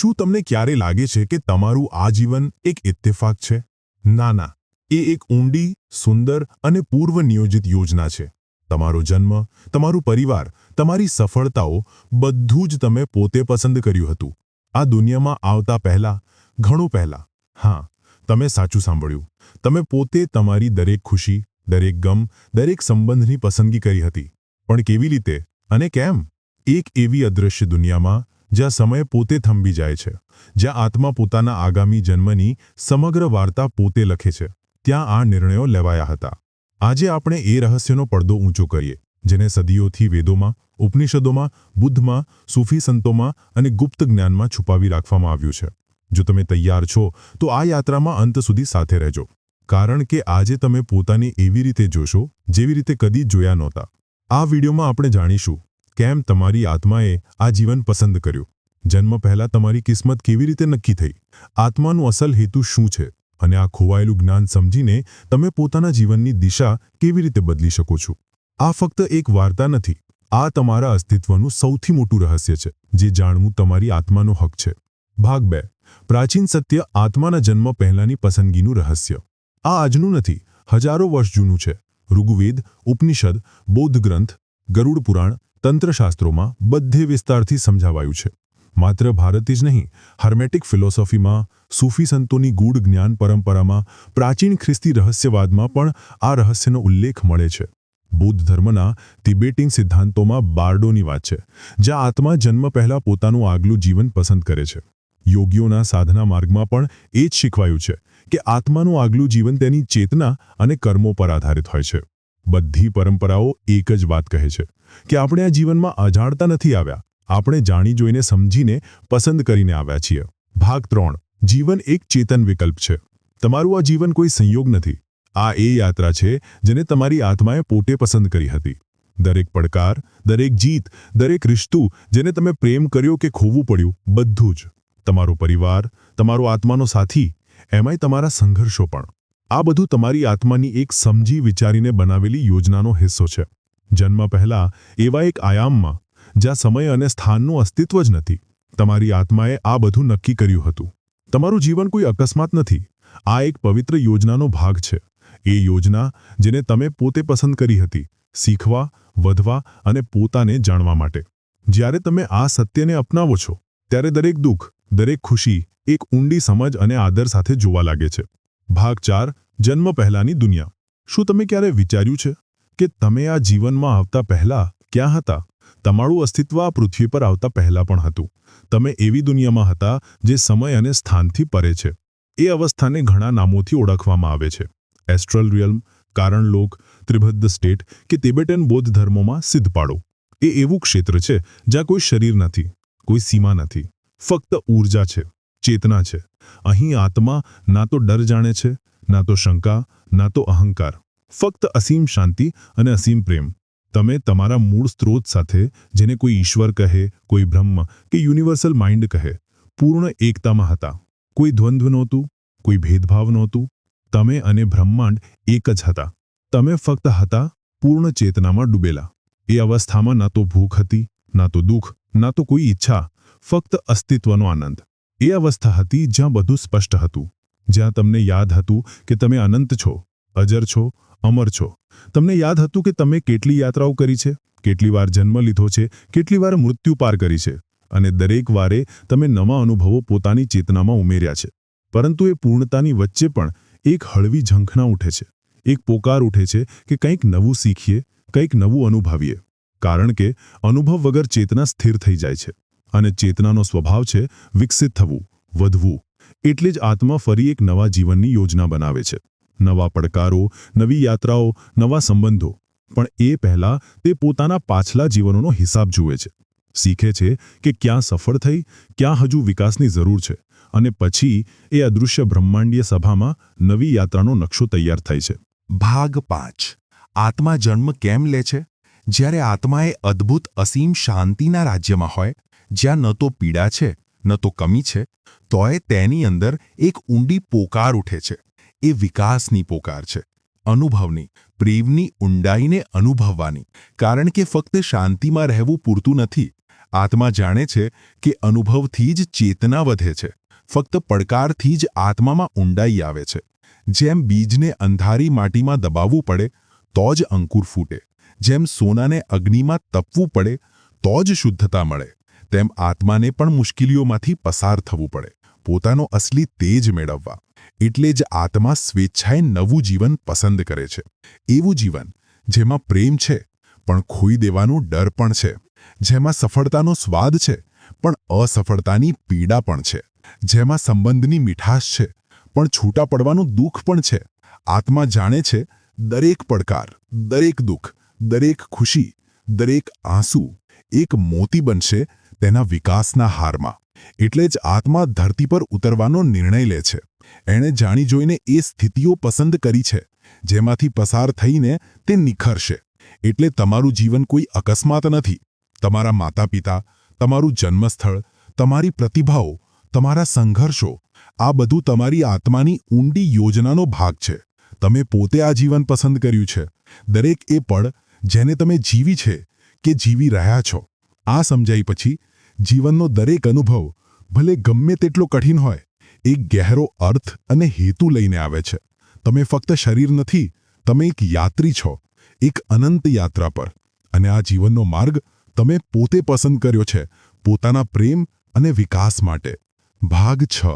શું તમને ક્યારે લાગે છે કે તમારું આ જીવન એક ઇત્તેફાક છે? ના ના. એ એક ઊંડી, સુંદર અને પૂર્વ નિયોજિત યોજના છે. તમારો જન્મ, તમારું પરિવાર, તમારી સફળતાઓ બધું જ તમે પોતે પસંદ કર્યું હતું. આ દુનિયામાં આવતા પહેલા, ઘણું પહેલા. હા, તમે સાચું સાંભળ્યું. તમે પોતે તમારી દરેક ખુશી, દરેક ગમ, દરેક સંબંધની પસંદગી કરી હતી. પણ કેવી રીતે અને કેમ? એક એવી અદૃશ્ય દુનિયામાં જ્યાં સમય પોતે થંભી જાય છે, જ્યાં આત્મા પોતાના આગામી જન્મની સમગ્ર વાર્તા પોતે લખે છે, ત્યાં આ નિર્ણયો લેવાયા હતા. આજે આપણે એ રહસ્યનો પડદો ઊંચો કરીએ, જેને સદીઓથી વેદોમાં, ઉપનિષદોમાં, બુદ્ધમાં, સૂફી સંતોમાં અને ગુપ્ત જ્ઞાનમાં છુપાવી રાખવામાં આવ્યું છે. જો તમે તૈયાર છો, તો આ યાત્રામાં અંત સુધી સાથે રહેજો, કારણ કે આજે તમે પોતાને એવી રીતે જોશો જેવી રીતે કદી જોયા નહોતા. આ વિડીયોમાં આપણે જાણીશું કેમ તમારી આત્માએ આ જીવન પસંદ કર્યું? જન્મ પહેલાં તમારી કિસ્મત કેવી રીતે નક્કી થઈ? આત્માનું અસલ હેતુ શું છે? અને આ ખોવાયેલું જ્ઞાન સમજીને તમે પોતાના જીવનની દિશા કેવી રીતે બદલી શકો છો? આ ફક્ત એક વાર્તા નથી. આ તમારા અસ્તિત્વનું સૌથી મોટું રહસ્ય છે, જે જાણવું તમારી આત્માનો હક છે. ભાગ બે. પ્રાચીન સત્ય આત્માના જન્મ પહેલાંની પસંદગીનું રહસ્ય. આ આજનું નથી, હજારો વર્ષ જૂનું છે. ઋગ્વેદ, ઉપનિષદ, બૌદ્ધ ગ્રંથ, ગરુડ પુરાણ તંત્રશાસ્ત્રોમાં બધે વિસ્તારથી સમજાવાયું છે. માત્ર ભારતથી જ નહીં, હર્મેટિક ફિલોસોફીમાં, સૂફી સંતોની ગૂઢ જ્ઞાન પરંપરામાં, પ્રાચીન ખ્રિસ્તી રહસ્યવાદમાં પણ આ રહસ્યનો ઉલ્લેખ મળે છે. બૌદ્ધ ધર્મના તિબેટિંગ સિદ્ધાંતોમાં બારડોની વાત છે, જ્યાં આત્મા જન્મ પહેલાં પોતાનું આગલું જીવન પસંદ કરે છે. યોગીઓના સાધના માર્ગમાં પણ એ જ શીખવાયું છે કે આત્માનું આગલું જીવન તેની ચેતના અને કર્મો પર આધારિત હોય છે. બધી પરંપરાઓ એક જ વાત કહે છે કે આપણે આ જીવનમાં અજાણતા નથી આવ્યા. આપણે જાણી જોઈને સમજીને પસંદ કરીને આવ્યા છીએ. ભાગ ત્રણ. જીવન એક ચેતન વિકલ્પ છે. તમારું આ જીવન કોઈ સંયોગ નથી. આ એ યાત્રા છે જેને તમારી આત્માએ પોતે પસંદ કરી હતી. દરેક પડકાર, દરેક જીત, દરેક રિશ્તું જેને તમે પ્રેમ કર્યો કે ખોવું પડ્યું, બધું જ. તમારો પરિવાર, તમારો આત્માનો સાથી, એમાંય તમારા સંઘર્ષો પણ. આ બધું તમારી આત્માની એક સમજી વિચારીને બનાવેલી યોજનાનો હિસ્સો છે. જન્મ પહેલા એવા એક આયામમાં, જ્યાં સમય અને સ્થાનનું અસ્તિત્વ જ નથી, તમારી આત્માએ આ બધું નક્કી કર્યું હતું. તમારું જીવન કોઈ અકસ્માત નથી. આ એક પવિત્ર યોજનાનો ભાગ છે. એ યોજના જેને તમે પોતે પસંદ કરી હતી, શીખવા, વધવા અને પોતાને જાણવા માટે. જ્યારે તમે આ સત્યને અપનાવો છો, ત્યારે દરેક દુઃખ, દરેક ખુશી એક ઊંડી સમજ અને આદર સાથે જોવા લાગે છે. ભાગ ચાર, જન્મ પહેલાંની દુનિયા. શું તમે ક્યારે વિચાર્યું છે કે તમે આ જીવનમાં આવતા પહેલા ક્યાં હતા? તમારું અસ્તિત્વ આ પૃથ્વી પર આવતા પહેલા પણ હતું. તમે એવી દુનિયામાં હતા જે સમય અને સ્થાનથી પરે છે. એ અવસ્થાને ઘણા નામોથી ઓળખવામાં આવે છે. એસ્ટ્રલ રિયલ્મ, કારણલોક ત્રિભદ્ધ સ્ટેટ કે તિબેટન બૌદ્ધ ધર્મોમાં સિદ્ધ પાડો એ એવું ક્ષેત્ર છે જ્યાં કોઈ શરીર નથી, કોઈ સીમા નથી, ફક્ત ઊર્જા છે. ચેતના છે. અહીં આત્મા ના તો ડર જાણે છે, ના તો શંકા, ના તો અહંકાર. ફક્ત અસીમ શાંતિ અને અસીમ પ્રેમ. તમે તમારા મૂળ સ્ત્રોત સાથે, જેને કોઈ ઈશ્વર કહે, કોઈ બ્રહ્મ કે યુનિવર્સલ માઇન્ડ કહે, પૂર્ણ એકતામાં હતા. કોઈ દ્વંદ્વ નહોતું, કોઈ ભેદભાવ નહોતું. તમે અને બ્રહ્માંડ એક જ હતા. તમે ફક્ત હતા, પૂર્ણ ચેતનામાં ડૂબેલા. એ અવસ્થામાં ના તો ભૂખ હતી, ના તો દુઃખ, ના તો કોઈ ઈચ્છા, ફક્ત અસ્તિત્વનો આનંદ. એ અવસ્થા હતી જ્યાં બધું સ્પષ્ટ હતું. જ્યાં તમને યાદ હતું કે તમે અનંત છો, અજર છો, અમર છો. તમને યાદ હતું કે તમે કેટલી યાત્રાઓ કરી છે, કેટલી વાર જન્મ લીધો છે, કેટલી વાર મૃત્યુ પાર કરી છે. અને દરેક વારે તમે નવા અનુભવો પોતાની ચેતનામાં ઉમેર્યા છે. પરંતુ એ પૂર્ણતાની વચ્ચે પણ એક હળવી ઝંખના ઉઠે છે. એક પોકાર ઉઠે છે કે કંઈક નવું શીખીએ, કંઈક નવું અનુભવીએ. કારણ કે અનુભવ વગર ચેતના સ્થિર થઈ જાય છે. અને ચેતનાનો સ્વભાવ છે વિકસિત થવું, વધવું. એટલે જ આત્મા ફરી એક નવા જીવનની યોજના બનાવે છે. નવા પડકારો, નવી યાત્રાઓ, નવા સંબંધો. પણ એ પહેલાં તે પોતાના પાછલા જીવનોનો હિસાબ જુએ છે. શીખે છે કે ક્યાં સફળ થઈ, ક્યાં હજુ વિકાસની જરૂર છે. અને પછી એ અદૃશ્ય બ્રહ્માંડીય સભામાં નવી યાત્રાનો નકશો તૈયાર થાય છે. ભાગ પાંચ. આત્મા જન્મ કેમ લે છે? જ્યારે આત્માએ અદ્ભુત અસીમ શાંતિના રાજ્યમાં હોય જ્યાં ન તો પીડા છે, ન તો કમી છે, તોય તેની અંદર એક ઊંડી પોકાર ઉઠે છે. એ વિકાસની પોકાર છે, અનુભવની, પ્રેમની ઊંડાઈને અનુભવવાની. કારણ કે ફક્ત શાંતિમાં રહેવું પૂરતું નથી. આત્મા જાણે છે કે અનુભવથી જ ચેતના વધે છે. ફક્ત પડકારથી જ આત્મામાં ઊંડાઈ આવે છે. જેમ બીજને અંધારી માટીમાં દબાવવું પડે, તો જ અંકુર ફૂટે. જેમ સોનાને અગ્નિમાં તપવું પડે, તો જ શુદ્ધતા મળે. તેમ આત્માને પણ મુશ્કેલીઓમાંથી પસાર થવું પડે. પોતાનો અસલી તેજ મેળવવા. એટલે જ આત્મા સ્વેચ્છાએ નવું જીવન પસંદ કરે છે. એવું જીવન, જેમાં પ્રેમ છે, પણ ખોઈ દેવાનો ડર પણ છે. જેમાં સફળતાનો સ્વાદ છે, પણ અસફળતાની પીડા પણ છે. જેમાં સંબંધની મીઠાશ છે, પણ છૂટા પડવાનું દુઃખ પણ છે. આત્મા જાણે છે, દરેક પડકાર, દરેક દુઃખ, દરેક ખુશી, દરેક આંસુ એક મોતી બનશે તેના વિકાસના હારમાં. એટલે જ આત્મા ધરતી પર ઉતરવાનો નિર્ણય લે છે. એણે જાણી જોઈને એ સ્થિતિઓ પસંદ કરી છે, જેમાંથી પસાર થઈને તે નિખરશે. એટલે તમારું જીવન કોઈ અકસ્માત નથી. તમારા માતા પિતા તમારું જન્મસ્થળ, તમારી પ્રતિભાઓ, તમારા સંઘર્ષો, આ બધું તમારી આત્માની ઊંડી યોજનાનો ભાગ છે. તમે પોતે આ જીવન પસંદ કર્યું છે. દરેક એ પળ જેને તમે જીવી છે, કે જીવી રહ્યા છો. આ સમજાઈ પછી જીવનનો દરેક અનુભવ, ભલે ગમે તેટલો કઠિન હોય, એક ગહેરો અર્થ અને હેતુ લઈને આવે છે. તમે ફક્ત શરીર નથી, તમે એક યાત્રી છો, એક અનંત યાત્રા પર. અને આ જીવનનો માર્ગ તમે પોતે પસંદ કર્યો છે, પોતાના પ્રેમ અને વિકાસ માટે. ભાગ છ,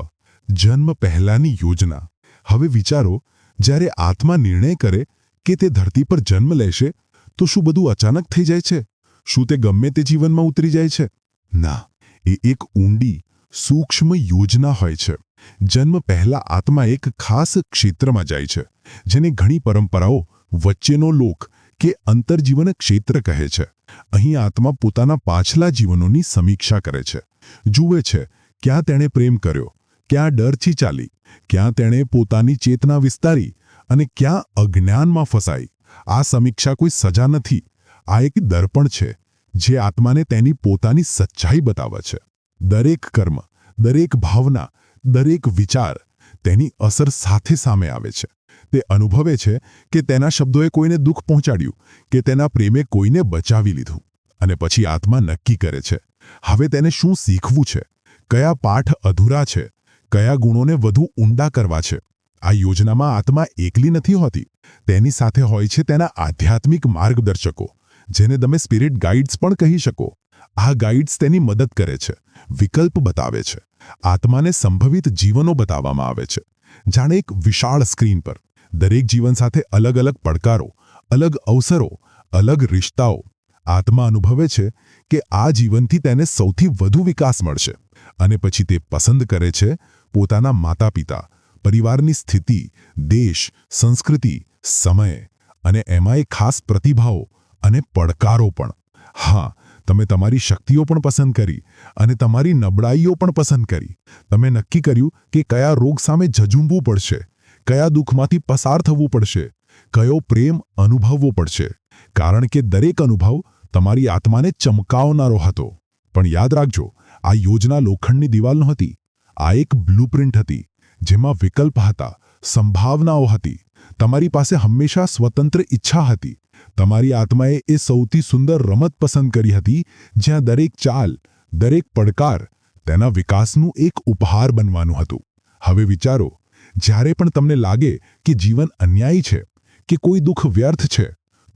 જન્મ પહેલાની યોજના. હવે વિચારો, જ્યારે આત્મા નિર્ણય કરે કે તે ધરતી પર જન્મ લેશે, તો શું બધું અચાનક થઈ જાય છે? શું તે ગમે તે જીવનમાં ઉતરી જાય છે? ના, એ એક ઊંડી, સૂક્ષ્મ યોજના હોય છે. જન્મ પહેલા આત્મા એક ખાસ ક્ષેત્રમાં જાય છે, જેને ઘણી પરંપરાઓ વચ્ચેનો લોક કે અંતરજીવન ક્ષેત્ર કહે છે. અહીં આત્મા પોતાના પાછલા જીવનોની સમીક્ષા કરે છે. જુએ છે, ક્યાં તેણે પ્રેમ કર્યો, ક્યાં ડરથી ચાલી, ક્યાં તેણે પોતાની ચેતના વિસ્તારી અને ક્યાં અજ્ઞાનમાં ફસાઈ. આ સમીક્ષા કોઈ સજા નથી, આ એક દર્પણ છે. જે આત્માને તેની પોતાની સચ્ચાઈ બતાવે છે. દરેક કર્મ, દરેક ભાવના, દરેક વિચાર તેની અસર સાથે સામે આવે છે. તે અનુભવે છે કે તેના શબ્દોએ કોઈને દુઃખ પહોંચાડ્યું, કે તેના પ્રેમે કોઈને બચાવી લીધું અને પછી આત્મા નક્કી કરે છે. હવે તેને શું શીખવું છે? કયા પાઠ અધૂરા છે? કયા ગુણોને વધુ ઊંડા કરવા છે? આ યોજનામાં આત્મા એકલી નથી હોતી. તેની સાથે હોય છે તેના આધ્યાત્મિક માર્ગદર્શકો. જેને તમે સ્પિરિટ ગાઈડ્સ પણ કહી શકો. આ ગાઈડ્સ તેની મદદ કરે છે, વિકલ્પ બતાવે છે, આત્માને સંભવિત જીવનો બતાવવામાં આવે છે. જાણે એક વિશાળ સ્ક્રીન પર, દરેક જીવન સાથે અલગ અલગ પડકારો, અલગ અવસરો, અલગ રિશ્તાઓ, આત્મા અનુભવે છે કે આ જીવનથી તેને સૌથી વધુ વિકાસ મળશે અને પછી તે પસંદ કરે છે પોતાના માતા પિતા પરિવારની સ્થિતિ, દેશ, સંસ્કૃતિ, સમય અને એમાંય ખાસ પ્રતિભાઓ અને પડકારો પણ. હા, તમે તમારી શક્તિઓ પણ પસંદ કરી અને તમારી નબળાઈઓ પણ પસંદ કરી. તમે નક્કી કર્યું કે કયા રોગ સામે ઝઝૂમવું પડશે, કયા દુઃખમાંથી પસાર થવું પડશે, કયો પ્રેમ અનુભવવો પડશે. કારણ કે દરેક અનુભવ તમારી આત્માને ચમકાવનારો હતો. પણ યાદ રાખજો, આ યોજના લોખંડની દિવાલ નહોતી. આ એક બ્લુપ્રિન્ટ હતી, જેમાં વિકલ્પ હતા, સંભાવનાઓ હતી. તમારી પાસે હંમેશા સ્વતંત્ર ઈચ્છા હતી. તમારી આત્માએ એ સૌથી સુંદર રમત પસંદ કરી હતી, જ્યાં દરેક ચાલ, દરેક પડકાર તેના વિકાસનું એક ઉપહાર બનવાનું હતું. હવે વિચારો, જ્યારે પણ તમને લાગે કે જીવન અન્યાયી છે, કે કોઈ દુઃખ વ્યર્થ છે,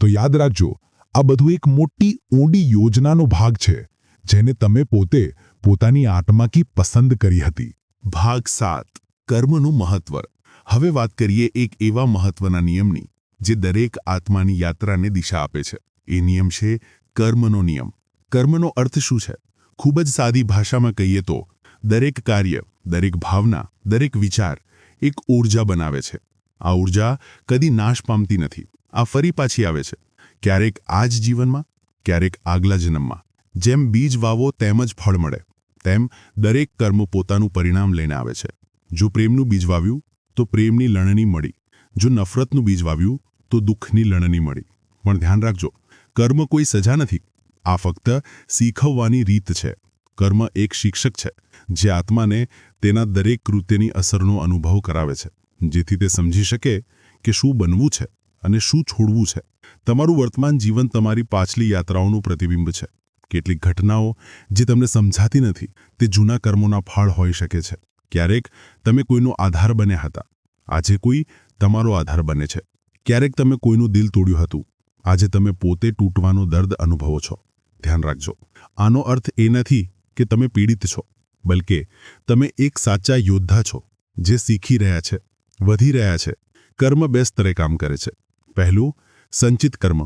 તો યાદ રાખજો, આ બધું એક મોટી ઊંડી યોજનાનો ભાગ છે, જેને તમે પોતે પોતાની આત્માકી પસંદ કરી હતી. ભાગ સાત, કર્મનું મહત્વ. હવે વાત કરીએ એક એવા મહત્વના નિયમની. જે દરેક આત્માની યાત્રાને દિશા આપે છે. એ નિયમ છે કર્મનો નિયમ. કર્મનો અર્થ શું છે? ખૂબ જ સાદી ભાષામાં કહીએ તો, દરેક કાર્ય, દરેક ભાવના, દરેક વિચાર એક ઊર્જા બનાવે છે. આ ઊર્જા કદી નાશ પામતી નથી. આ ફરી પાછી આવે છે. ક્યારેક આ જ જીવનમાં, ક્યારેક આગલા જન્મમાં. જેમ બીજ વાવો તેમ જ ફળ મળે. તેમ દરેક કર્મ પોતાનું પરિણામ લઈને આવે છે. જો પ્રેમનું બીજ વાવ્યું, તો પ્રેમની લણણી મળી. જો નફરતનું બીજ વાવ્યું તો દુઃખની લણણી મળી. પણ ધ્યાન રાખજો, કર્મ કોઈ સજા નથી. આ ફક્ત શીખવવાની રીત છે. કર્મ એક શિક્ષક છે, જે આત્માને તેના દરેક કૃત્યની અસરનો અનુભવ કરાવે છે, જેથી તે સમજી શકે કે શું બનવું છે અને શું છોડવું છે. તમારું વર્તમાન જીવન તમારી પાછલી યાત્રાઓનું પ્રતિબિંબ છે. કેટલીક ઘટનાઓ જે તમને સમજાતી નથી, તે જૂના કર્મોના ફળ હોઈ શકે છે. ક્યારેક તમે કોઈનો આધાર બન્યા હતા. આજે કોઈ તમારો આધાર બને છે. ક્યારેક તમે કોઈનું દિલ તોડ્યું હતું. આજે તમે પોતે તૂટવાનો દર્દ અનુભવો છો. ધ્યાન રાખજો. આનો અર્થ એ નથી કે તમે પીડિત છો, બલકે તમે એક સાચા યોદ્ધા છો, જે શીખી રહ્યા છે, વધી રહ્યા છે, કર્મ બે સ્તરે કામ કરે છે. પહેલું, સંચિત કર્મ,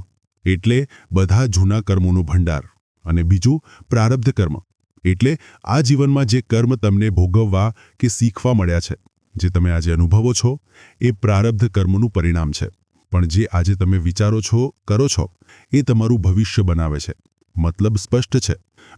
એટલે બધા જૂના કર્મોનું ભંડાર. અને બીજું, પ્રારબ્ધ કર્મ, એટલે આ જીવનમાં જે કર્મ તમને ભોગવવા કે શીખવા મળ્યા છે, જે તમે આજે અનુભવો છો, એ પ્રારબ્ધ કર્મનું પરિણામ છે. પણ જે આજે તમે વિચારો છો, કરો છો, એ તમારું ભવિષ્ય બનાવે છે. મતલબ સ્પષ્ટ છે.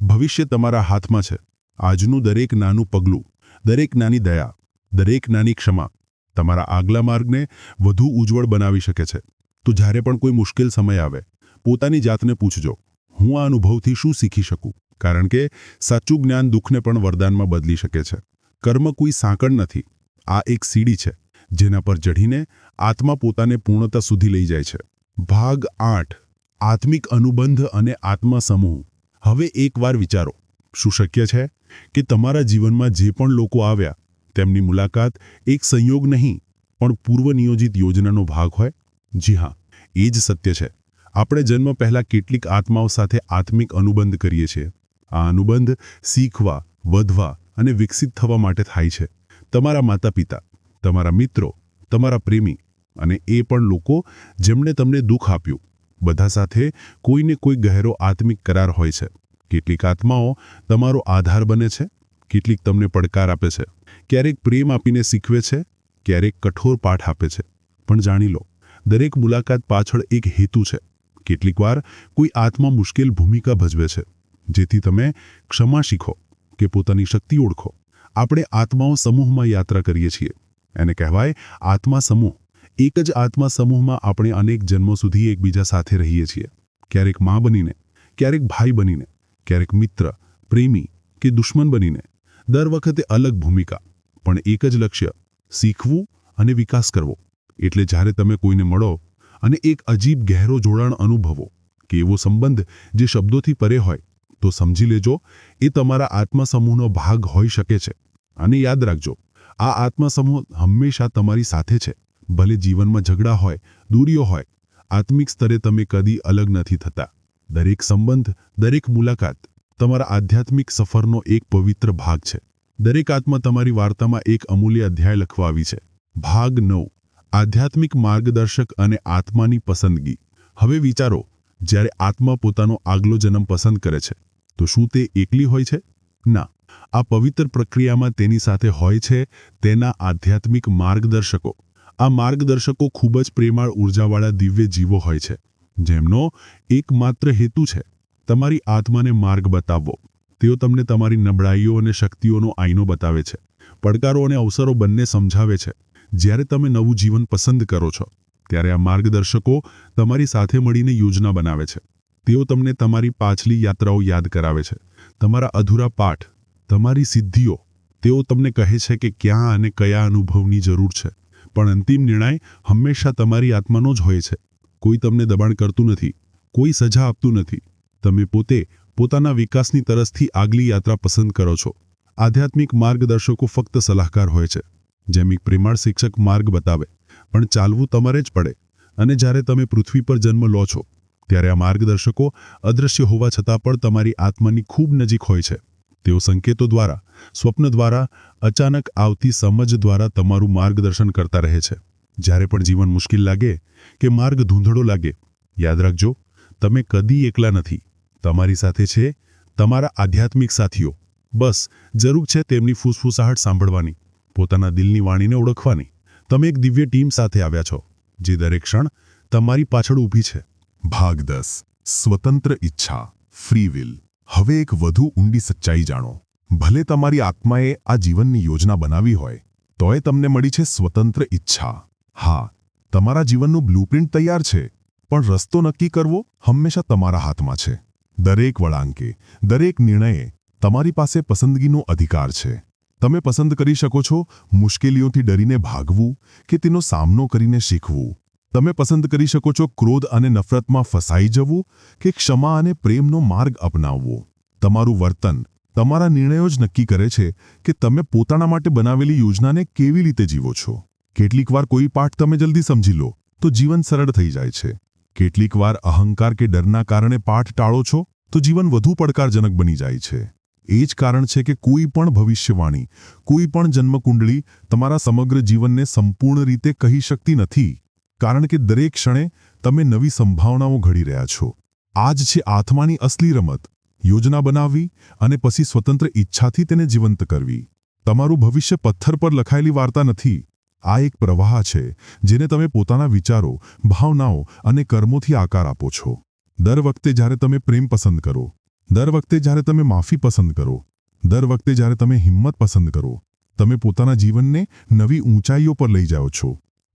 ભવિષ્ય તમારા હાથમાં છે. આજનું દરેક નાનું પગલું, દરેક નાની દયા, દરેક નાની ક્ષમા, તમારા આગલા માર્ગને વધુ ઉજ્જવળ બનાવી શકે છે. તો જ્યારે પણ કોઈ મુશ્કેલ સમય આવે, પોતાની જાતને પૂછજો. હું આ અનુભવથી શું શીખી શકું? કારણ કે સાચું જ્ઞાન દુઃખને પણ વરદાનમાં બદલી શકે છે. કર્મ કોઈ સાંકળ નથી. આ એક સીડી છે. જેના પર ચઢીને આત્મા પોતાને પૂર્ણતા સુધી લઈ જાય છે. ભાગ આઠ, આત્મિક અનુબંધ અને આત્મા સમૂહ. હવે એકવાર વિચારો. શું શક્ય છે? કે તમારા જીવનમાં જે પણ લોકો આવ્યા, તેમની મુલાકાત એક સંયોગ નહીં, પણ પૂર્વનિયોજિત યોજનાનો ભાગ હોય? જી હા, એ જ સત્ય છે. આપણે જન્મ પહેલાં કેટલીક આત્માઓ સાથે આત્મિક અનુબંધ કરીએ છીએ. આ અનુબંધ શીખવા, વધવા અને વિકસિત થવા માટે થાય છે. તમારા માતા પિતા તમારા મિત્રો, તમારા પ્રેમી અને એ પણ લોકો જેમણે તમને દુઃખ આપ્યું. બધા સાથે કોઈને કોઈ ગહેરો આત્મિક કરાર હોય છે. કેટલીક આત્માઓ તમારો આધાર બને છે, કેટલીક તમને પડકાર આપે છે. ક્યારેક પ્રેમ આપીને શીખવે છે, ક્યારેક કઠોર પાઠ આપે છે. પણ જાણી લો, દરેક મુલાકાત પાછળ એક હેતુ છે. કેટલીકવાર કોઈ આત્મા મુશ્કેલ ભૂમિકા ભજવે છે, જેથી તમે ક્ષમા શીખો કે પોતાની શક્તિ ઓળખો. આપણે આત્માઓ સમૂહમાં યાત્રા કરીએ છીએ. એને કહેવાય આત્મા સમૂહ. એક જ આત્મા સમૂહમાં આપણે અનેક જન્મો સુધી એકબીજા સાથે રહીએ છીએ. ક્યારેક મા બનીને, ક્યારેક ભાઈ બનીને, ક્યારેક મિત્ર, પ્રેમી કે દુશ્મન બનીને, દર વખતે અલગ ભૂમિકા. પણ એક જ લક્ષ્ય, શીખવું અને વિકાસ કરવો. એટલે જ્યારે તમે કોઈને મળો અને એક અજીબ ગહેરો જોડાણ અનુભવો કે એવો સંબંધ જે શબ્દોથી પરે હોય, તો સમજી લેજો, એ તમારા આત્મસમૂહનો ભાગ હોઈ શકે છે. અને યાદ રાખજો આ આત્મસમૂહ હંમેશા તમારી સાથે છે. ભલે જીવનમાં ઝઘડા હોય, દૂરીઓ હોય, આત્મિક સ્તરે તમે કદી અલગ નથી થતા. દરેક સંબંધ, દરેક મુલાકાત તમારા આધ્યાત્મિક સફરનો એક પવિત્ર ભાગ છે. દરેક આત્મા તમારી વાર્તામાં એક અમૂલ્ય અધ્યાય લખવા આવી છે. ભાગ નવ. આધ્યાત્મિક માર્ગદર્શક અને આત્માની પસંદગી. હવે વિચારો, જ્યારે આત્મા પોતાનો આગલો જન્મ પસંદ કરે છે, તો શું તે એકલી હોય છે? ના. આ પવિત્ર પ્રક્રિયામાં તેની સાથે હોય છે તેના આધ્યાત્મિક માર્ગદર્શકો. આ માર્ગદર્શકો ખૂબ જ પ્રેમાળ ઉર્જાવાળા દિવ્ય જીવો હોય છે, જેમનો એકમાત્ર હેતુ છે તમારી આત્માને માર્ગ બતાવવો. તેઓ તમને તમારી નબળાઈઓ અને શક્તિઓનો આઈનો બતાવે છે, પડકારો અને અવસરો બંને સમજાવે છે. જ્યારે તમે નવું જીવન પસંદ કરો છો, ત્યારે આ માર્ગદર્શકો તમારી સાથે મળીને યોજના બનાવે છે. તેઓ તમને તમારી પાછલી યાત્રાઓ યાદ કરાવે છે, તમારા અધૂરા પાઠ તમારી સિદ્ધિઓ, તેઓ તમને કહે છે કે ક્યાં અને કયા અનુભવની જરૂર છે. પણ અંતિમ નિર્ણય હંમેશા તમારી આત્માનો જ હોય છે. કોઈ તમને દબાણ કરતું નથી, કોઈ સજા આપતું નથી. તમે પોતે પોતાના વિકાસની તરસથી આગલી યાત્રા પસંદ કરો છો. આધ્યાત્મિક માર્ગદર્શકો ફક્ત સલાહકાર હોય છે, જેમ એક પ્રેમાળ શિક્ષક માર્ગ બતાવે, પણ ચાલવું તમારે જ પડે. અને જ્યારે તમે પૃથ્વી પર જન્મ લો છો, ત્યારે આ માર્ગદર્શકો અદૃશ્ય હોવા છતાં પણ તમારી આત્માની ખૂબ નજીક હોય છે. તેઓ સંકેતો દ્વારા, સ્વપ્ન દ્વારા, અચાનક આવતી સમજ દ્વારા તમારું માર્ગદર્શન કરતા રહે છે. જ્યારે પણ જીવન મુશ્કેલ લાગે કે માર્ગ ધૂંધળો લાગે, યાદ રાખજો, તમે કદી એકલા નથી. તમારી સાથે છે તમારા આધ્યાત્મિક સાથીઓ. બસ, જરૂર છે તેમની ફૂસફૂસાહટ સાંભળવાની, પોતાના દિલની વાણીને ઓળખવાની. તમે એક દિવ્ય ટીમ સાથે આવ્યા છો, જે દરેક ક્ષણ તમારી પાછળ ઊભી છે. ભાગ દસ સ્વતંત્ર ઈચ્છા, ફ્રી વિલ. હવે એક વધુ ઊંડી સચ્ચાઈ જાણો. ભલે તમારી આત્માએ આ જીવનની યોજના બનાવી હોય, તોય તમને મળી છે સ્વતંત્ર ઈચ્છા. હા, તમારા જીવનનું બ્લુપ્રિન્ટ તૈયાર છે, પણ રસ્તો નક્કી કરવો હંમેશા તમારા હાથમાં છે. દરેક વળાંકે, દરેક નિર્ણયે તમારી પાસે પસંદગીનો અધિકાર છે. તમે પસંદ કરી શકો છો મુશ્કેલીઓથી ડરીને ભાગવું કે તેનો સામનો કરીને શીખવું. તમે પસંદ કરી શકો છો ક્રોધ અને નફરતમાં ફસાઈ જવું કે ક્ષમા અને પ્રેમનો માર્ગ અપનાવવો. તમારું વર્તન, તમારા નિર્ણયો જ નક્કી કરે છે કે તમે પોતાના માટે બનાવેલી યોજનાને કેવી રીતે જીવો છો. કેટલીકવાર કોઈ પાઠ તમે જલ્દી સમજી લો, તો જીવન સરળ થઈ જાય છે. કેટલીકવાર અહંકાર કે ડરના કારણે પાઠ ટાળો છો, તો જીવન વધુ પડકારજનક બની જાય છે. એ જ કારણ છે કે કોઈ પણ ભવિષ્યવાણી, કોઈ પણ જન્મકુંડળી તમારા સમગ્ર જીવનને સંપૂર્ણ રીતે કહી શકતી નથી. કારણ કે દરેક ક્ષણે તમે નવી સંભાવનાઓ ઘડી રહ્યા છો. આ જ છે આત્માની અસલી રમત. યોજના બનાવવી અને પછી સ્વતંત્ર ઈચ્છાથી તેને જીવંત કરવી. તમારું ભવિષ્ય પથ્થર પર લખાયેલી વાર્તા નથી. આ એક પ્રવાહ છે જેને તમે પોતાના વિચારો, ભાવનાઓ અને કર્મોથી આકાર આપો છો. દર વખતે જ્યારે તમે પ્રેમ પસંદ કરો, દર વખતે જ્યારે તમે માફી પસંદ કરો, દર વખતે જ્યારે તમે હિંમત પસંદ કરો, તમે પોતાના જીવનને નવી ઊંચાઈઓ પર લઈ જાઓ છો.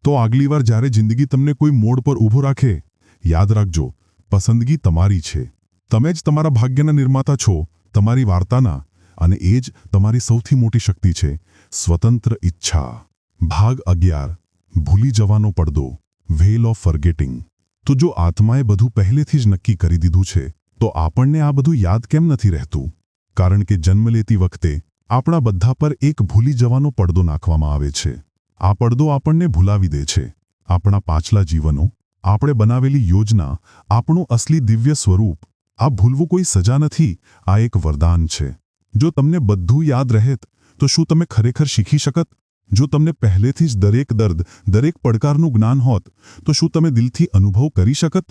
તો આગલી વાર જ્યારે જિંદગી તમને કોઈ મોડ પર ઊભો રાખે, યાદ રાખજો, પસંદગી તમારી છે. તમે જ તમારા ભાગ્યના નિર્માતા છો, તમારી વાર્તાના, અને એ જ તમારી સૌથી મોટી શક્તિ છે, સ્વતંત્ર ઈચ્છા. ભાગ અગિયાર, ભૂલી જવાનો પડદો, વેલ ઓફ ફર્ગેટિંગ. તો જો આત્માએ બધું પહેલેથી જ નક્કી કરી દીધું છે, તો આપણને આ બધું યાદ કેમ નથી રહેતું? કારણ કે જન્મ લેતી વખતે આપણા બધા પર એક ભૂલી જવાનો પડદો નાખવામાં આવે છે. આ પડદો આપણને ભૂલાવી દે છે. આપણા પાછલા જીવનો, આપણે બનાવેલી યોજના, આપણું અસલી દિવ્ય સ્વરૂપ, આ ભૂલવું કોઈ સજા નથી, આ એક વરદાન છે. જો તમને બધું યાદ રહેત, તો શું તમે ખરેખર શીખી શકત? જો તમને પહેલેથી જ દરેક દર્દ, દરેક પડકારનું જ્ઞાન હોત, તો શું તમે દિલથી અનુભવ કરી શકત?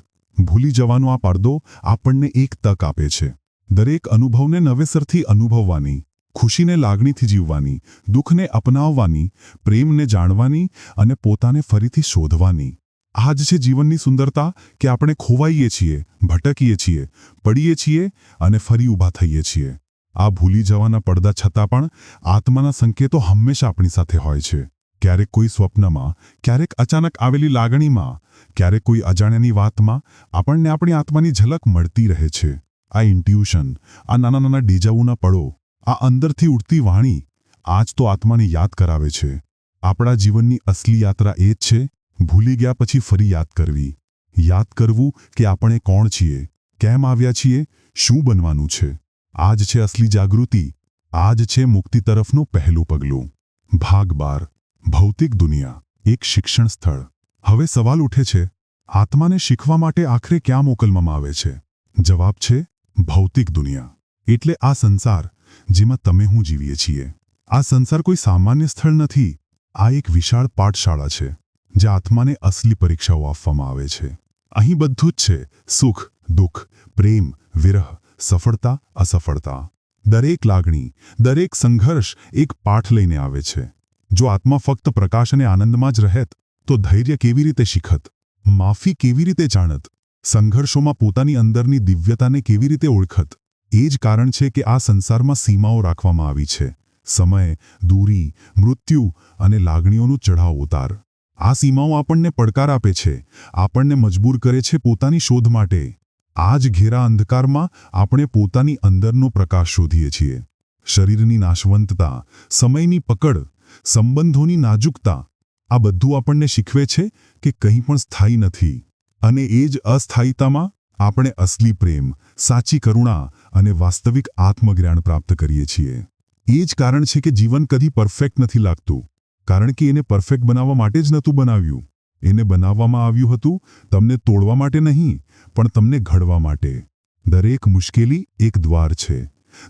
ભૂલી જવાનો આ પડદો આપણને એક તક આપે છે. દરેક અનુભવને નવેસરથી અનુભવવાની ખુશીને લાગણીથી જીવવાની, દુઃખને અપનાવવાની, પ્રેમને જાણવાની અને પોતાને ફરીથી શોધવાની. આ જ છે જીવનની સુંદરતા કે આપણે ખોવાઈએ છીએ, ભટકીએ છીએ, પડીએ છીએ અને ફરી ઊભા થઈએ છીએ. આ ભૂલી જવાના પડદા છતાં પણ આત્માના સંકેતો હંમેશા આપણી સાથે હોય છે. ક્યારેક કોઈ સ્વપ્નમાં, ક્યારેક અચાનક આવેલી લાગણીમાં, ક્યારેક કોઈ અજાણ્યાની વાતમાં આપણને આપણી આત્માની ઝલક મળતી રહે છે. આ ઇન્ટ્યુશન, આ નાના નાના ડેજાવુના પળો આ અંદરથી ઉડતી વાણી આજ તો આત્માને યાદ કરાવે છે. આપણા જીવનની અસલી યાત્રા એ જ છે, ભૂલી ગયા પછી ફરી યાદ કરવી. યાદ કરવું કે આપણે કોણ છીએ, કેમ આવ્યા છીએ, શું બનવાનું છે. આ જ છે અસલી જાગૃતિ આ જ છે મુક્તિ તરફનું પહેલું પગલું. ભાગ બાર, ભૌતિક દુનિયા, એક શિક્ષણ સ્થળ. હવે સવાલ ઉઠે છે, આત્માને શીખવા માટે આખરે ક્યાં મોકલવામાં આવે છે? જવાબ છે, ભૌતિક દુનિયા. એટલે આ સંસાર જેમાં તમે હું જીવીએ છીએ. આ સંસાર કોઈ સામાન્ય સ્થળ નથી. આ એક વિશાળ પાઠશાળા છે, જ્યાં આત્માને અસલી પરીક્ષાઓ આપવામાં આવે છે. અહીં બધું જ છે, સુખ, દુઃખ, પ્રેમ, વિરહ, સફળતા, અસફળતા. દરેક લાગણી, દરેક સંઘર્ષ એક પાઠ લઈને આવે છે. જો આત્મા ફક્ત પ્રકાશ અને આનંદમાં જ રહેત, તો ધૈર્ય કેવી રીતે શીખત? માફી કેવી રીતે જાણત? સંઘર્ષોમાં પોતાની અંદરની દિવ્યતાને કેવી રીતે ઓળખત? એ જ કારણ છે કે આ સંસારમાં સીમાઓ રાખવામાં આવી છે. સમય, દૂરી, મૃત્યુ અને લાગણીઓનું ચઢાવ ઉતાર. આ સીમાઓ આપણને પડકાર આપે છે, આપણને મજબૂર કરે છે પોતાની શોધ માટે. આ જ ઘેરા અંધકારમાં આપણે પોતાની અંદરનો પ્રકાશ શોધીએ છીએ. શરીરની નાશવંતતા, સમયની પકડ, સંબંધોની નાજુકતા, આ બધું આપણને શીખવે છે કે કંઈ પણ સ્થાયી નથી. અને એ જ અસ્થાયીતામાં આપણે અસલી પ્રેમ, સાચી કરુણા અને વાસ્તવિક આત્મજ્ઞાન પ્રાપ્ત કરીએ છીએ. એ જ કારણ છે કે જીવન કદી પરફેક્ટ નથી લાગતું, કારણ કે એને પરફેક્ટ બનાવવા માટે જ નહોતું બનાવ્યું. એને બનાવવામાં આવ્યું હતું તમને તોડવા માટે નહીં, પણ તમને ઘડવા માટે. દરેક મુશ્કેલી એક દ્વાર છે.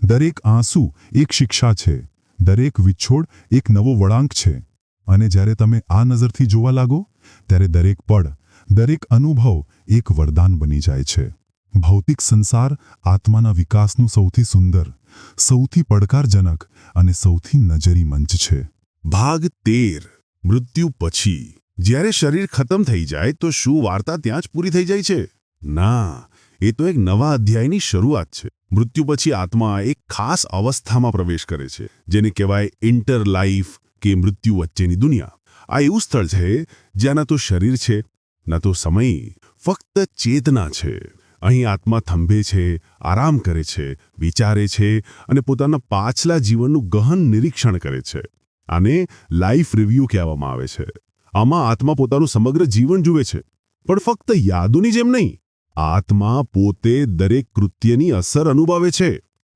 દરેક આંસુ એક શિક્ષા છે. દરેક વિછોડ એક નવો વળાંક છે. અને જ્યારે તમે આ નજરથી જોવા લાગો, ત્યારે દરેક પળ દરેક અનુભવ એક વરદાન બની જાય છે. ભૌતિક સંસાર આત્માના વિકાસનું સૌથી સુંદર, સૌથી પડકારજનક અને સૌથી નજરી મંચ છે. ભાગ તેર, મૃત્યુ પછી. જ્યારે શરીર ખતમ થઈ જાય તો શું વાર્તા ત્યાં જ પૂરી થઈ જાય છે? ના, એ તો એક નવા અધ્યાયની શરૂઆત છે. મૃત્યુ પછી આત્મા એક ખાસ અવસ્થામાં પ્રવેશ કરે છે, જેને કહેવાય ઇન્ટર લાઈફ કે મૃત્યુ વચ્ચેની દુનિયા. આ એવું સ્થળ છે, જ્યાંના તો શરીર છે ન તો સમય ફક્ત ચેતના છે. અહીં આત્મા થંભે છે, આરામ કરે છે, વિચારે છે અને પોતાના પાછલા જીવનનું ગહન નિરીક્ષણ કરે છે. આને લાઈફ રિવ્યૂ કહેવામાં આવે છે. આમાં આત્મા પોતાનું સમગ્ર જીવન જુએ છે. પણ ફક્ત યાદોની જેમ નહીં, આત્મા પોતે દરેક કૃત્યની અસર અનુભવે છે.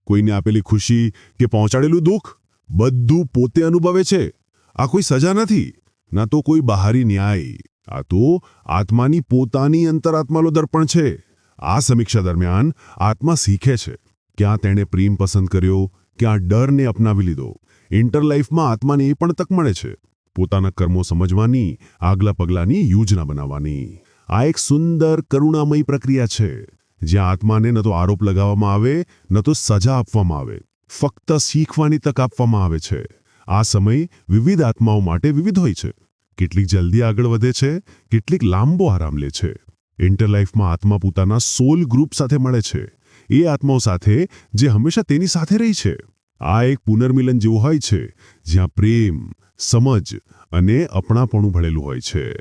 કોઈને આપેલી ખુશી કે પહોંચાડેલું દુઃખ, બધું પોતે અનુભવે છે. આ કોઈ સજા નથી, ના તો કોઈ બહારી ન્યાય. આ તો આત્માની પોતાની અંતરાત્માનો દર્પણ છે. આ સમીક્ષા દરમિયાન આત્મા શીખે છે. ક્યાં તેણે પ્રેમ પસંદ કર્યો, ક્યાં ડરને અપનાવી લીધો. ઇન્ટરલાઇફમાં આત્માને એ પણ તક મળે છે. પોતાના કર્મો સમજવાની આગલા પગલાંની યોજના બનાવવાની. આ એક સુંદર કરુણામય પ્રક્રિયા છે. જ્યાં આત્માને ન તો આરોપ લગાવવામાં આવે, ન તો સજા આપવામાં આવે. ફક્ત શીખવાની તક આપવામાં આવે છે. આ સમય વિવિધ આત્માઓ માટે વિવિધ હોય છે. કેટલીક જલ્દી આગળ વધે છે, કેટલીક લાંબો આરામ લે છે. ઇન્ટરલાઇફમાં આત્મા પોતાના સોલ ગ્રુપ સાથે મળે છે. એ આત્માઓ સાથે જે હંમેશા તેની સાથે રહી છે. આ એક પુનર્મિલન જેવું હોય છે, જ્યાં પ્રેમ, સમજ અને અપણાપણું ભળેલું હોય છે.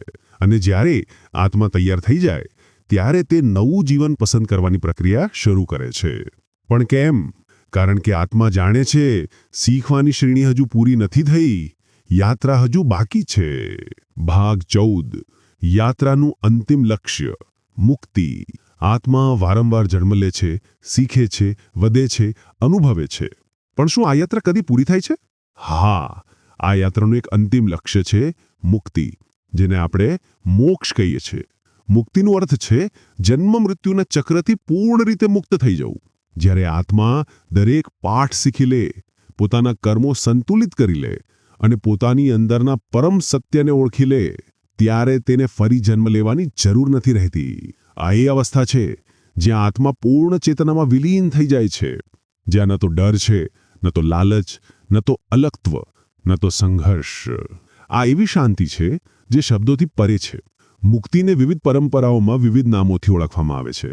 અને જ્યારે આત્મા તૈયાર થઈ જાય, ત્યારે તે નવું જીવન પસંદ કરવાની પ્રક્રિયા શરૂ કરે છે. પણ કેમ? કારણ કે આત્મા જાણે છે, શીખવાની શ્રેણી હજુ પૂરી નથી થઈ યાત્રા હજુ બાકી છે. ભાગ ચૌદ. યાત્રાનું અંતિમ લક્ષ્ય. મુક્તિ. આત્મા વારંવાર જન્મ લે છે, શીખે છે, વધે છે, અનુભવે છે. પણ શું આ યાત્રા કદી પૂરી થાય છે? હા. આ યાત્રાનું એક અંતિમ લક્ષ્ય છે, મુક્તિ, જેને આપણે મોક્ષ કહીએ છીએ. મુક્તિનો અર્થ છે, જન્મ મૃત્યુના ચક્રથી પૂર્ણ રીતે મુક્ત થઈ જવું. જ્યારે આત્મા દરેક પાઠ શીખી લે, પોતાના કર્મો સંતુલિત કરી લે અને પોતાની અંદરના પરમ સત્યને ઓળખી લે, ત્યારે તેને ફરી જન્મ લેવાની જરૂર નથી રહેતી. આ એ અવસ્થા છે, જ્યાં આત્મા પૂર્ણ ચેતનામાં વિલીન થઈ જાય છે. જ્યાં ન તો ડર છે, ન તો લાલચ, ન તો અલગત્વ ન તો સંઘર્ષ. આ એવી શાંતિ છે, જે શબ્દોથી પરે છે. મુક્તિને વિવિધ પરંપરાઓમાં વિવિધ નામોથી ઓળખવામાં આવે છે.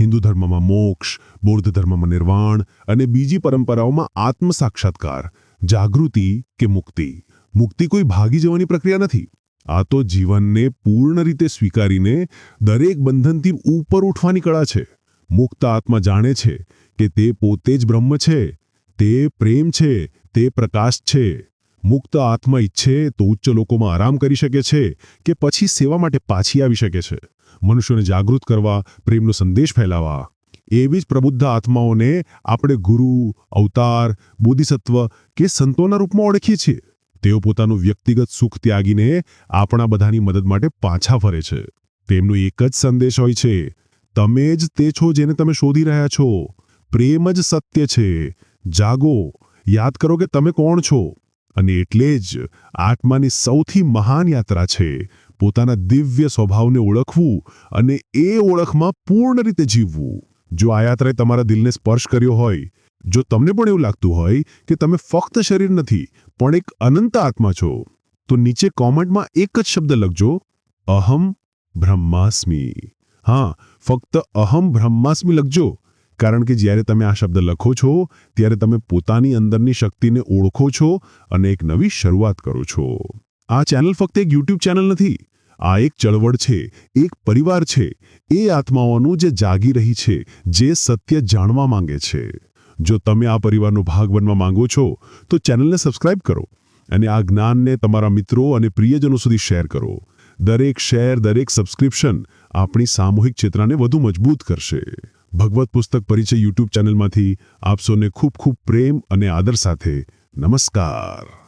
હિન્દુ ધર્મમાં મોક્ષ, બૌદ્ધ ધર્મમાં નિર્વાણ અને બીજી પરંપરાઓમાં આત્મ સાક્ષાત્કાર જાગૃતિ કે મુક્તિ? મુક્તિ કોઈ ભાગી જવાની પ્રક્રિયા નથી. આ તો જીવનને પૂર્ણ રીતે સ્વીકારીને દરેક બંધનથી ઉપર ઉઠવાની કળા છે. મુક્ત આત્મા જાણે છે કે તે પોતે જ બ્રહ્મ છે, તે પ્રેમ છે, તે પ્રકાશ છે. મુક્ત આત્મા ઈચ્છે તો ઉચ્ચ લોકોમાં આરામ કરી શકે છે કે પછી સેવા માટે પાછી આવી શકે છે. મનુષ્યોને જાગૃત કરવા, પ્રેમનો સંદેશ ફેલાવવા. એવી જ પ્રબુદ્ધ આત્માઓને આપણે ગુરુ, અવતાર, બોધિસત્વ કે સંતોના રૂપમાં ઓળખીએ છીએ. તેઓ પોતાનું વ્યક્તિગત સુખ ત્યાગીને આપણા બધાની મદદ માટે પાછા ફરે છે. તેમનો એક જ સંદેશ હોય છે, તમે જ તે છો જેને તમે શોધી રહ્યા છો. પ્રેમ જ સત્ય છે. જાગો, યાદ કરો કે તમે કોણ છો. અને એટલે જ આત્માની સૌથી મહાન યાત્રા છે, પોતાના દિવ્ય સ્વભાવને ઓળખવું અને એ ઓળખમાં પૂર્ણ રીતે જીવવું. જો આ તમારા દિલને સ્પર્શ કર્યો હોય, જો તમને પણ એવું લાગતું હોય કે તમે ફક્ત શરીર નથી, પણ એક અનંત આત્મા છો, તો નીચે કોમેન્ટમાં એક જ શબ્દ લખજો, અહમ બ્રહ્માસ્મી. હા, ફક્ત અહમ બ્રહ્માસ્મી લખજો, કારણ કે જ્યારે તમે આ શબ્દ લખો છો, ત્યારે તમે પોતાની અંદરની શક્તિને ઓળખો છો અને એક નવી શરૂઆત કરો છો. આ ચેનલ ફક્ત એક યુટ્યુબ ચેનલ નથી આ એક ચળવળ છે, એક પરિવાર છે, એ આત્માઓનું જે જાગી રહી છે, જે સત્ય જાણવા માંગે છે. જો તમે આ પરિવારનો ભાગ બનવા માંગો છો, તો ચેનલને સબસ્ક્રાઇબ કરો અને આ જ્ઞાનને તમારા મિત્રો અને પ્રિયજનો સુધી શેર કરો. દરેક શેર, દરેક સબસ્ક્રિપ્શન આપણી સામૂહિક ચેતનાને વધુ મજબૂત કરશે. ભગવત પુસ્તક પરિચય યુટ્યુબ ચેનલમાંથી આપ સૌને ખૂબ ખૂબ પ્રેમ અને આદર સાથે નમસ્કાર.